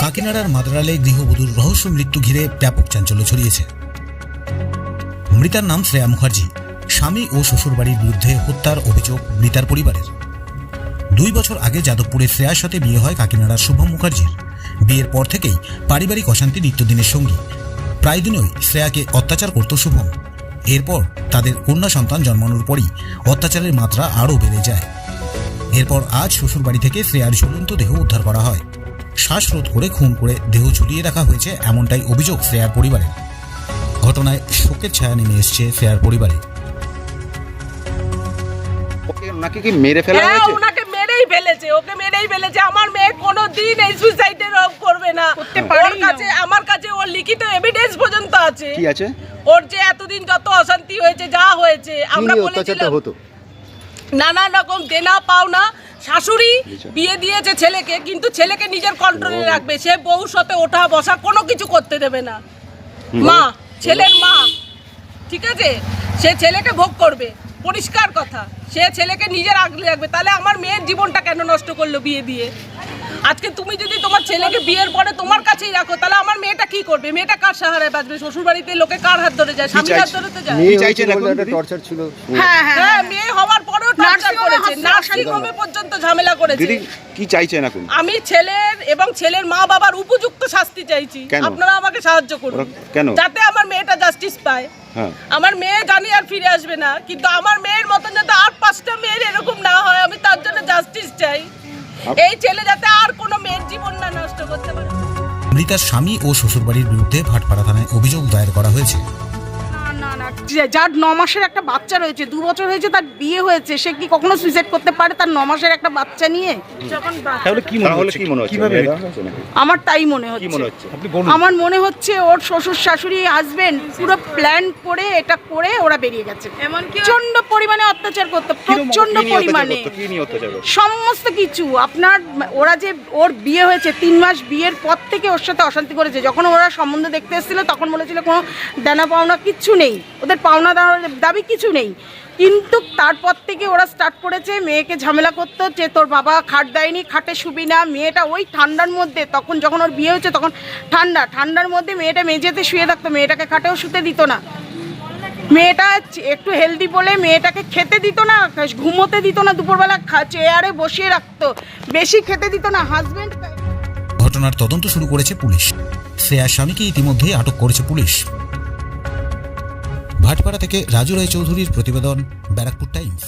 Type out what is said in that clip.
কাকিনাড়ার মাদ্রালে গৃহবধূর রহস্য মৃত্যু ঘিরে ব্যাপক চাঞ্চল্য ছড়িয়েছে। মৃতার নাম শ্রেয়া মুখার্জি। স্বামী ও শ্বশুরবাড়ির বিরুদ্ধে হত্যার অভিযোগ মৃতার পরিবারের। দুই বছর আগে যাদবপুরে শ্রেয়ার সাথে বিয়ে হয় কাকিনাড়ার শুভম মুখার্জির। বিয়ের পর থেকেই পারিবারিক অশান্তি নিত্যদিনের সঙ্গী। প্রায় দিনই শ্রেয়াকে অত্যাচার করত শুভম। এরপর তাদের কন্যা সন্তান জন্মানোর পরই অত্যাচারের মাত্রা আরও বেড়ে যায়। এরপর আজ শ্বশুরবাড়ি থেকে শ্রেয়ার ঝুলন্ত দেহ উদ্ধার করা হয়। শ্বাসরোধ করে খুন করে দেহ ঝুলিয়ে রাখা হয়েছে এমনটাই অভিযোগ শ্রেয়ার পরিবারের। ঘটনায় শোকের ছায়া নেমে এসছে শ্রেয়ার পরিবারে। ওকে ওনাকে কি মেরে ফেলা হ্যাঁ হয়েছে? ওনাকে মেরেই ফেলেছে ওকে মেরেই ফেলেছে। আমার মেয়ে কোনো দিন এই সুইসাইডের করবে না। ওর কাছে আমার কাছে ওর লিখিত এভিডেন্স পর্যন্ত আছে। কি আছে? ওর যে এতদিন যত অশান্তি হয়েছে যা হয়েছে আমরা কি নিয়ে অত্যাচারটা বলেছিলাম হতো? নানা রকম দেনা পাওনা শাশুড়ি বিয়ে দিয়েছে ছেলেকে কিন্তু ছেলেকে নিজের কন্ট্রোলে রাখবে। সে বউর সাথে ওঠা বসা কোনো কিছু করতে দেবে না। মা ছেলের মা ঠিক আছে? সে ছেলেকে ভোগ করবে। পরিষ্কার কথা। সে ছেলেকে নিজের আগলে রাখবে। তাহলে আমার মেয়ের জীবনটা কেন নষ্ট করল বিয়ে দিয়ে? আজকে তুমি যদি তোমার ছেলেকে বিয়ের পরে তোমার কাছেই রাখো তাহলে আমার মেয়েটা কি করবে? মেয়েটা কার সাহারায় বাঁচবে? শ্বশুর বাড়িতে লোকে কার হাত ধরে যায়? স্বামীর হাত ধরে তো যায়? টর্চার ছিল। হ্যাঁ হ্যাঁ। মেয়ে হওয়ার পরেও টর্চার নার্সিংহোমে করেছে হাসপাতালে নার্সিং হোমে পর্যন্ত ঝামেলা করেছে। দিদি কি চাইছেন এখন? আমি ছেলের এবং ছেলের মা বাবার উপযুক্ত শাস্তি চাইছি। কেন? আপনারা আমাকে সাহায্য করুন। ওরা কেন? যাতে আমার মেয়েটা জাস্টিস পায়। হ্যাঁ। আমার মেয়ে জানি আর ফিরে আসবে না কিন্তু আমার মেয়ের মতন যাতে আর পাঁচটা মেয়ের এরকম না হয় আমি তার জন্য জাস্টিস চাই। আপ- এই ছেলে যাতে আর কোনো মেয়ের জীবন না নষ্ট করতে পারে। মৃতার স্বামী ও শ্বশুরবাড়ির বিরুদ্ধে ভাটপাড়া থানায় অভিযোগ দায়ের করা হয়েছে। যার ন মাসের একটা বাচ্চা রয়েছে দু বছর হয়েছে তার বিয়ে হয়েছে সে কি কখনো সুইসাইড করতে পারে তার ন মাসের একটা বাচ্চা নিয়ে? তাহলে কি মনে হচ্ছে? কি মনে হচ্ছে? কীভাবে? মেয়েরা? হয়েছে নাকি? আমার তাই মনে হচ্ছে। আমার মনে হচ্ছে ওর শ্বশুর শাশুড়ি হাজবেন্ড পুরো প্ল্যান করে এটা করে ওরা বেরিয়ে গেছে। প্রচণ্ড পরিমাণে অত্যাচার করতো প্রচণ্ড পরিমাণে? সমস্ত কিছু। আপনার ওরা যে ওর বিয়ে হয়েছে তিন মাস বিয়ের পর থেকে ওর সাথে অশান্তি করেছে। যখন ওরা সম্বন্ধ দেখতে এসেছিল তখন বলেছিল কোনো দেনা পাওনা কিচ্ছু নেই। ওদের পাওনা দাওয়া- দাবি কিছু নেই। কিন্তু তারপর থেকে ওরা স্টার্ট করেছে, মেয়েকে ঝামেলা করতো যে তোর বাবা খাট দেয়নি, খাটে শুবি না, মেয়েটা ওই ঠান্ডার মধ্যে তখন যখন ওর বিয়ে হয়েছে তখন ঠান্ডা, ঠান্ডার মধ্যে মেয়েটা মেঝেতে শুয়ে থাকতো, মেয়েটাকে খাটেও শুতে দিত না। মেয়েটা একটু হেলদি বলে মেয়েটাকে খেতে দিত না, ঘুমোতে দিত না, দুপুরবেলা চেয়ারে বসিয়ে রাখতো, বেশি খেতে দিত না হাজবেন্ড ঘটনার তদন্ত শুরু করেছে পুলিশ। শ্রেয়ার স্বামীকে ইতিমধ্যেই আটক করেছে পুলিশ। ভাটপাড়া থেকে রাজু রায় চৌধুরীর প্রতিবেদন ব্যারাকপুর টাইমস।